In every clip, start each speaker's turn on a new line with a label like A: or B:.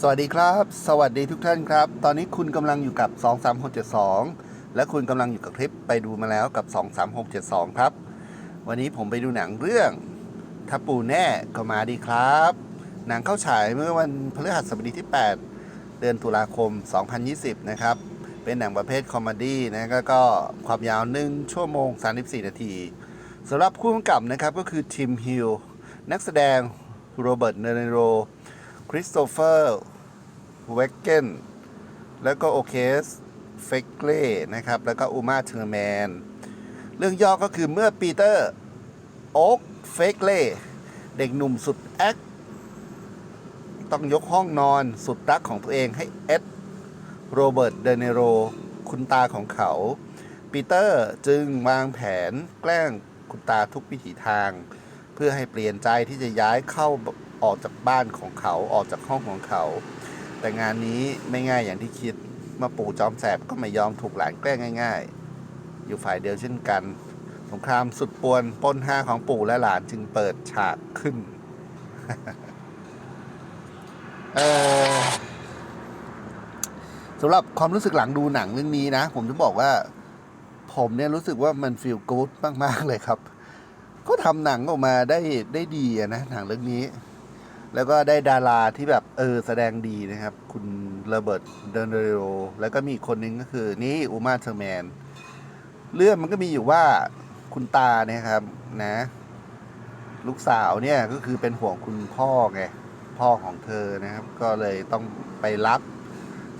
A: สวัสดีครับ สวัสดีทุกท่านครับ ตอนนี้คุณกำลังอยู่กับ 23672 และคุณกำลังอยู่กับคลิปไปดูมาแล้วกับ 23672 ครับ วันนี้ผมไปดูหนังเรื่องถ้าปูแน่ก็มาดีครับ หนังเข้าฉายเมื่อวันพฤหัสบดีที่ 8 เดือนตุลาคม 2020 นะครับ เป็นหนังประเภทคอมเมดี้นะก็ก็ความยาว 1 ชั่วโมง 34 นาทีสำหรับผู้กำกับนะครับก็คือทิมฮิลนักแสดงโรเบิร์ตเนเนโร คริสโตเฟอร์เวกเกนแล้วก็โอเคสเฟกเล่นะครับ แล้วก็อูมาเทอร์แมน เรื่องย่อก็คือเมื่อปีเตอร์โอ๊กเฟกเล่เด็กหนุ่มสุดแอคต้องยกห้องนอนสุดรักของตัวเองให้เอ็ดโรเบิร์ต เดเนโร คุณตาของเขา ปีเตอร์จึงวางแผนแกล้งคุณตาทุกวิถีทาง เพื่อให้เปลี่ยนใจที่จะย้ายเข้า ออกจากบ้านของเขาออกจากห้องของเขา แต่งานนี้ไม่ง่ายอย่างที่คิดมาปู่จอมแสบก็ไม่ยอมถูกหลานแกล้งง่าย ๆ อยู่ฝ่ายเดียวเช่นกัน สงครามสุดปวนป้นห้าของปู่และหลานจึงเปิดฉากขึ้น เออสำหรับความรู้สึกหลังดูหนังเรื่องนี้นะ ผมจะบอกว่า ผมเนี่ยรู้สึกว่ามันฟีลกู๊ดมาก ๆ เลยครับ ก็ทำหนังออกมาได้ได้ดีนะหนังเรื่องนี้ แล้วก็ได้ดาราที่แบบเออแสดงดีนะครับ คุณโรเบิร์ตเดนเรโรแล้วก็มีอีกคนนึงก็คือนี่อูมาเทอร์แมน เรื่องมันก็มีอยู่ว่าคุณตาเนี่ยครับนะ ลูกสาวเนี่ยก็คือเป็นห่วงคุณพ่อไงพ่อของเธอนะครับ ก็เลยต้องไปรับ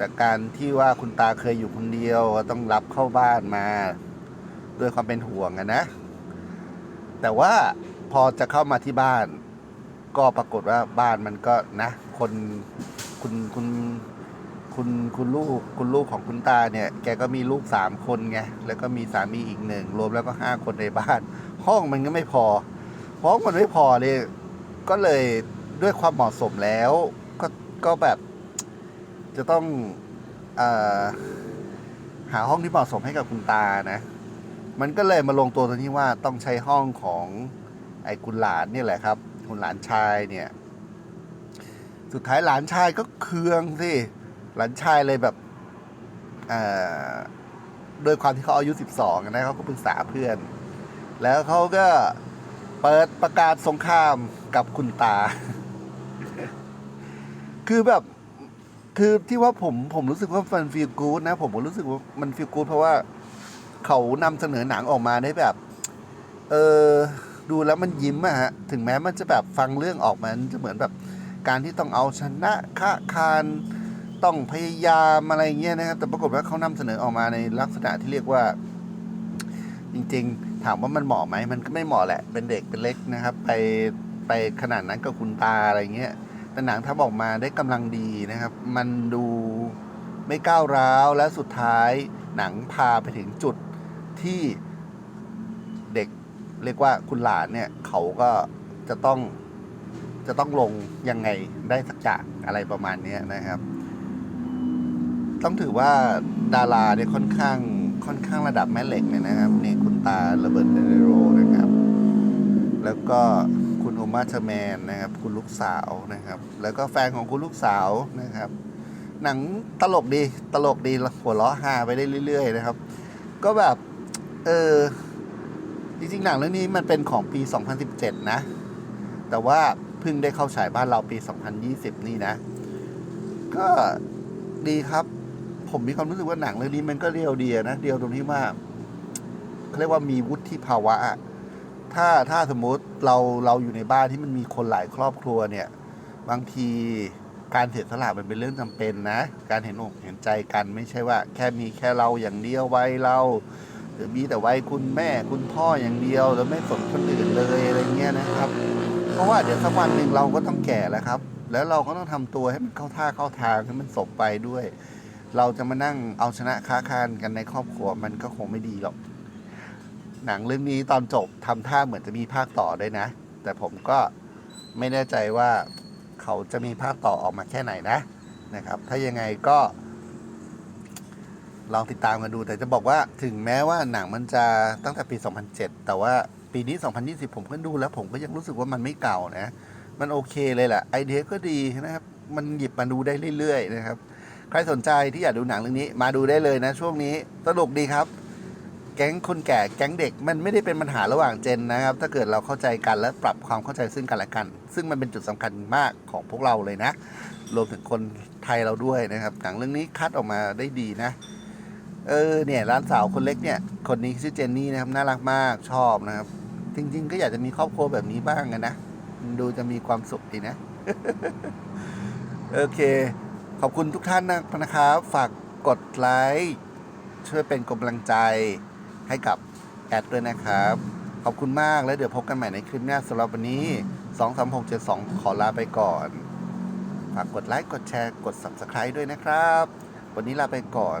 A: จากการที่ว่าคุณตาเคยอยู่คนเดียวต้องรับเข้าบ้านมา ด้วยความเป็นห่วงอะนะ แต่ว่าพอจะเข้ามาที่บ้าน ก็ปรากฏว่าบ้านมันก็นะ คนคุณคุณคุณคุณลูกคุณลูกของคุณตาเนี่ย แกก็มีลูกสามคนไงแล้วก็มีสามีอีกหนึ่งรวมแล้วก็ห้าคนในบ้าน ห้องมันก็ไม่พอห้องมันไม่พอเลย ก็เลยด้วยความเหมาะสมแล้ว ก็ก็แบบจะต้องอหาห้องที่เหมาะสมให้กับคุณตานะ มันก็เลยมาลงตัวตรงที่ว่าต้องใช้ห้องของไอ้คุณหลานนี่แหละครับ คุณหลานชายเนี่ย สุดท้ายหลานชายก็เคืองสิหลานชายเลยแบบเอ่อโดยความที่เขาอายุสิบสองนะเขาก็ปรึกษาเพื่อน แล้วเขาก็เปิดประกาศสงครามกับคุณตา คือแบบคือที่ว่าผมผมรู้สึกว่ามันฟีลกู๊ดนะ ผมก็รู้สึกว่ามันฟีลกู๊ดเพราะว่าเขานำเสนอหนังออกมาได้แบบ เออ ดูแล้วมันยิ้มอะฮะถึงแม้มันจะแบบฟังเรื่องออกมามันจะเหมือนแบบการที่ต้องเอาชนะค่าคานต้องพยายามอะไรเงี้ยนะครับ แต่ปรากฏว่าเขานำเสนอออกมาในลักษณะที่เรียกว่า จริงๆ ถามว่ามันเหมาะไหมมันก็ไม่เหมาะแหละ เป็นเด็กเป็นเล็กนะครับ ไปไปขนาดนั้นกับคุณตาอะไรเงี้ยแต่หนังทำออกมาได้กำลังดีนะครับ มันดูไม่ก้าวร้าวและสุดท้ายหนังพาไปถึงจุดที่ เรียกว่าคุณหลานเนี่ยเขาก็จะต้องจะต้องลงยังไงได้สักอย่างอะไรประมาณนี้นะครับ ต้องถือว่าดาราเนี่ยค่อนข้างค่อนข้างระดับแม่เหล็กเลยนะครับนี่คุณตาระเบิดเดเนโรนะครับ แล้วก็คุณโอมาเทอร์แมนนะครับ คุณลูกสาวนะครับ แล้วก็แฟนของคุณลูกสาวนะครับ หนังตลกดีตลกดีหัวเราะฮาไปได้เรื่อย ๆ นะครับ ก็แบบ เออ จริงๆ หนังเรื่องนี้มันเป็นของปี 2017 นะ แต่ว่าเพิ่งได้เข้าฉายบ้านเราปี 2020 นี่นะ ก็ดีครับ ผมมีความรู้สึกว่าหนังเรื่องนี้มันก็เรียวดีอะนะเดียวตรงที่ว่าเขาเรียกว่ามีวุฒิภาวะ ถ้าถ้าสมมุติเราเราอยู่ในบ้านที่มันมีคนหลายครอบครัวเนี่ย บางทีการเสียสละมันเป็นเรื่องจำเป็นนะ การเห็นอกเห็นใจกันไม่ใช่ว่า แค่มีแค่เราอย่างเดียวไว้เรา หรือมีแต่ไว้คุณแม่คุณพ่ออย่างเดียวแล้วไม่สนคนอื่นเลยอะไรเงี้ยนะครับ เพราะว่าเดี๋ยวสักวันหนึ่งเราก็ต้องแก่แล้วครับ แล้วเราก็ต้องทำตัวให้มันเข้าท่าเข้าทางให้มันสมไปด้วย เราจะมานั่งเอาชนะค้าคานกันในครอบครัวมันก็คงไม่ดีหรอก หนังเรื่องนี้ตอนจบทำท่าเหมือนจะมีภาคต่อด้วยนะ แต่ผมก็ไม่แน่ใจว่าเขาจะมีภาคต่อออกมาแค่ไหนนะนะครับ ถ้ายังไงก็ ลองติดตามกันดู แต่จะบอกว่าถึงแม้ว่าหนังมันจะตั้งแต่ปี 2007 แต่ว่าปีนี้ 2020 ผมก็ดูแล้ว ผมก็ยังรู้สึกว่ามันไม่เก่านะ มันโอเคเลยแหละไอเดียก็ดีนะครับ มันหยิบมาดูได้เรื่อยๆนะครับ ใครสนใจที่อยากดูหนังเรื่องนี้ มาดูได้เลยนะ ช่วงนี้สนุกดีครับ แก๊งคนแก่แก๊งเด็กมันไม่ได้เป็นปัญหาระหว่างเจนนะครับ ถ้าเกิดเราเข้าใจกันและปรับความเข้าใจซึ่งกันและกัน ซึ่งมันเป็นจุดสำคัญมากของพวกเราเลยนะรวมถึงคนไทยเราด้วยนะครับหนังเรื่องนี้คัดออกมาได้ดีนะ เออเนี่ยร้านสาวคนเล็กเนี่ย คนนี้ชื่อเจนนี่นะครับน่ารักมากชอบนะครับ จริง ๆ ก็อยากจะมีครอบครัวแบบนี้บ้างอะนะดูจะมีความสุขดีนะ โอเค ขอบคุณทุกท่านนะครับ ฝากกดไลค์ช่วยเป็นกำลังใจให้กับแอดด้วยนะครับ ขอบคุณมากแล้วเดี๋ยวพบกันใหม่ในคลิปหน้าสำหรับวันนี้ 2 3 6 7 2 ขอลาไปก่อน ฝากกดไลค์กดแชร์กด Subscribe ด้วยนะครับ วันนี้ลาไปก่อน